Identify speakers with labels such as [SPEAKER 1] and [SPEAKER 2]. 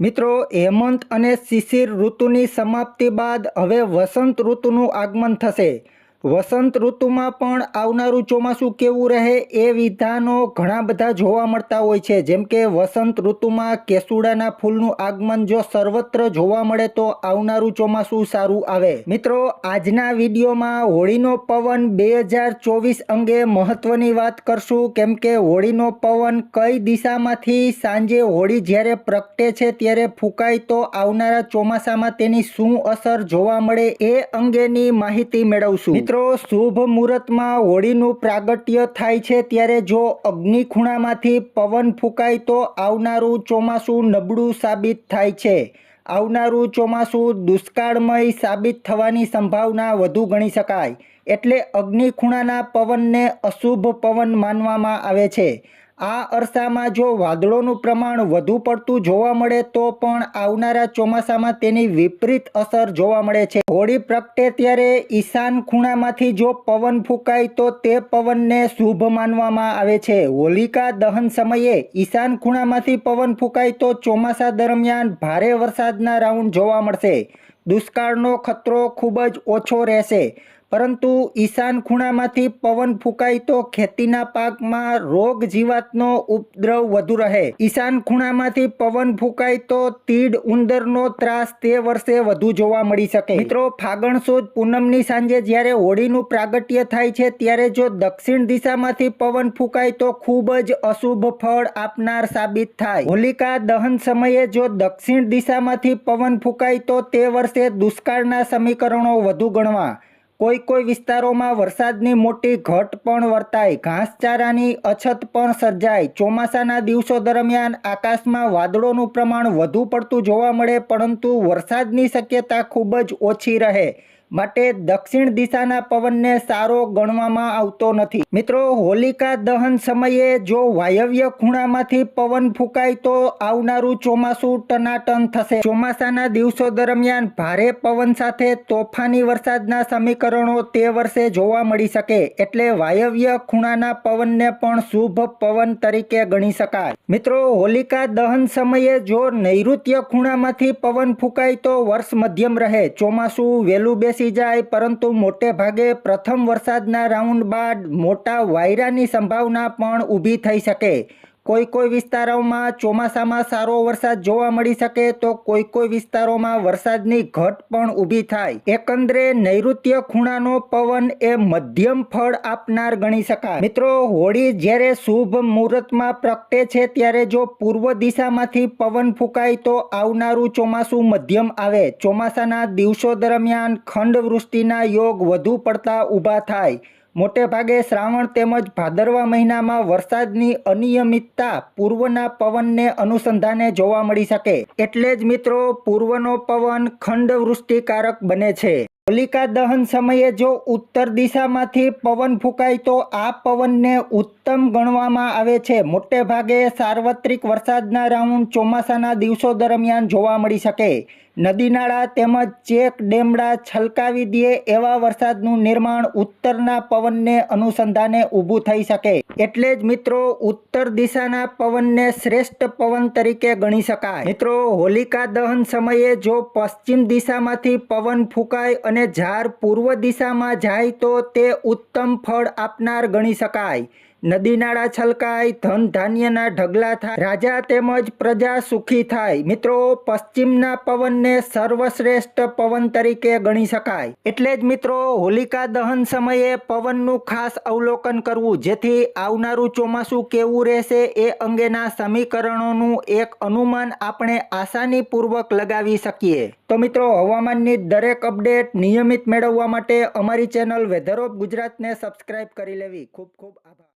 [SPEAKER 1] મિત્રો હેમંત અને શિશિર ઋતુની સમાપ્તિ બાદ હવે વસંત ઋતુનું આગમન થશે. વસંત ઋતુમાં પણ આવનારું ચોમાસું કેવું રહે એ વિધાનો ઘણા બધા જોવા મળતા હોય છે. જેમ કે વસંત ઋતુમાં કેસુડાના ફૂલનું આગમન જો સર્વત્ર જોવા મળે તો આવનારું ચોમાસું સારું આવે. મિત્રો, આજના વિડીયોમાં હોળીનો પવન બે હજાર ચોવીસ અંગે મહત્વની વાત કરશું. કેમ કે હોળીનો પવન કઈ દિશામાંથી સાંજે હોળી જ્યારે પ્રગટે છે ત્યારે ફૂંકાય તો આવનારા ચોમાસામાં તેની શું અસર જોવા મળે એ અંગેની માહિતી મેળવશું. મિત્રો શુભ મુહૂર્તમાં હોળીનું પ્રાગટ્ય થાય છે ત્યારે જો અગ્નિ ખૂણામાંથી પવન ફૂંકાય તો આવનારું ચોમાસું નબળું સાબિત થાય છે. આવનારું ચોમાસું દુષ્કાળમય સાબિત થવાની સંભાવના વધુ ગણી શકાય. એટલે અગ્નિ ખૂણાના પવનને અશુભ પવન માનવામાં આવે છે. આ અરસામાં જો વાદળોનું પ્રમાણ વધુ પડતું જોવા મળે તો પણ આવનારા ચોમાસામાં તેની વિપરીત અસર જોવા મળે છે. હોળી પ્રગટે ત્યારે ઈશાન ખૂણામાંથી જો પવન ફૂંકાય તો તે પવનને શુભ માનવામાં આવે છે. હોલિકા દહન સમયે ઈશાન ખૂણામાંથી પવન ફૂંકાય તો ચોમાસા દરમિયાન ભારે વરસાદના રાઉન્ડ જોવા મળશે. દુષ્કાળનો ખતરો ખૂબ જ ઓછો રહેશે. પરંતુ ઈશાન ખૂણામાંથી પવન ફૂંકાય તો ખેતીના પાકમાં રોગ જીવાતનો ઉપદ્રવ વધુ રહે. ઈશાન ખૂણામાંથી પવન ફૂંકાય તો તીડ, ઉંદરનો ત્રાસ તે વર્ષે વધુ જોવા મળી શકે. મિત્રો, ફાગણ સુદ પૂનમની સાંજે જ્યારે હોળીનું પ્રાગટ્ય થાય છે, ત્યારે જો દક્ષિણ દિશામાંથી પવન ફૂંકાય તો ખૂબ જ અશુભ ફળ આપનાર સાબિત થાય. હોલિકા દહન સમયે જો દક્ષિણ દિશામાંથી પવન ફૂંકાય તો તે વર્ષે દુષ્કાળના સમીકરણો વધુ ગણવા. કોઈ કોઈ વિસ્તારોમાં વરસાદની મોટી ઘટ પણ વર્તાય ઘાસચારાની અછત પણ સર્જાય ચોમાસાના દિવસો દરમિયાન આકાશમાં વાદળોનું પ્રમાણ વધુ પડતું જોવા મળે, પરંતુ વરસાદની શક્યતા ખૂબ જ ઓછી રહે. માટે દક્ષિણ દિશાના પવનને સારો ગણવામાં આવતો નથી. મિત્રો, હોલિકા દહન સમયે જો વાયવ્ય ખૂણામાંથી પવન ફૂંકાય તો આવનારું ચોમાસું ટનાટન થશે. ચોમાસાના દિવસો દરમિયાન ભારે પવન સાથે તોફાની વરસાદના સમીકરણો તે વર્ષે જોવા મળી શકે, એટલે વાયવ્ય ખૂણાના પવનને પણ શુભ પવન તરીકે ગણી શકાય. મિત્રો, હોલિકા દહન સમયે જો નૈઋત્ય ખૂણામાંથી પવન ફૂંકાય તો વર્ષ મધ્યમ રહે. ચોમાસું વહેલું બેસી જાય, પરંતુ મોટે ભાગે પ્રથમ વરસાદના રાઉન્ડ બાદ મોટા વાયરાની સંભાવના પણ ઊભી થઈ શકે. કોઈ કોઈ વિસ્તારોમાં ચોમાસામાં સારો વરસાદ જોવા મળી શકે તો કોઈ કોઈ વિસ્તારોમાં વરસાદની ઘટ પણ ઊભી થાય. એકંદરે નૈઋત્ય ખૂણાનો પવન એ મધ્યમ ફળ આપનાર ગણી શકાય. મિત્રો, હોળી જ્યારે શુભ મુહૂર્તમાં પ્રગટે છે ત્યારે જો પૂર્વ દિશામાંથી પવન ફૂંકાય તો આવનારું ચોમાસું મધ્યમ આવે. ચોમાસાના દિવસો દરમિયાન ખંડવૃષ્ટિના યોગ વધુ પડતા ઊભા થાય. મોટે ભાગે શ્રાવણ તેમજ ભાદરવા મહિનામાં વરસાદની અનિયમિતતા પૂર્વના પવનને અનુસંધાને જોવા મળી શકે. એટલે જ મિત્રો, પૂર્વનો પવન ખંડવૃષ્ટિકારક બને છે. હોલિકા દહન સમયે જો ઉત્તર દિશામાંથી પવન ફૂંકાય તો આ પવનને ઉત્તમ ગણવામાં આવે છે. મોટે ભાગે સાર્વત્રિક વરસાદના રાઉન્ડ ચોમાસાના દિવસો દરમિયાન જોવા મળી શકે. નદી નાળા તેમજ ચેક ડેમડા છલકાવી દે એવા વરસાદનું નિર્માણ ઉત્તરના પવનને અનુસંધાને ઊભું થઈ શકે. એટલે જ મિત્રો, ઉત્તર દિશાના પવનને શ્રેષ્ઠ પવન તરીકે ગણી શકાય. મિત્રો, હોલિકા દહન સમયે જો પશ્ચિમ દિશામાંથી પવન ફૂંકાય અને ઝાર પૂર્વ દિશામાં જાય તો તે ઉત્તમ ફળ આપનાર ગણી શકાય. નદી નાળા છલકાય, ધન ધાન્યના ઢગલા થાય, રાજા તેમજ પ્રજા સુખી થાય. મિત્રો, પશ્ચિમના પવનને સર્વશ્રેષ્ઠ પવન તરીકે ગણી શકાય. એટલે જ મિત્રો, હોલિકા દહન સમયે પવનનું ખાસ અવલોકન કરવું, જેથી આવનારું ચોમાસું કેવું રહેશે એ અંગેના સમીકરણોનું એક અનુમાન આપણે આસાનીપૂર્વક લગાવી શકીએ. તો મિત્રો, હવામાનની દરેક અપડેટ નિયમિત મેળવવા માટે અમારી ચેનલ વેધર ઓફ ગુજરાતને સબસ્ક્રાઇબ કરી લેવી. ખૂબ ખૂબ આભાર.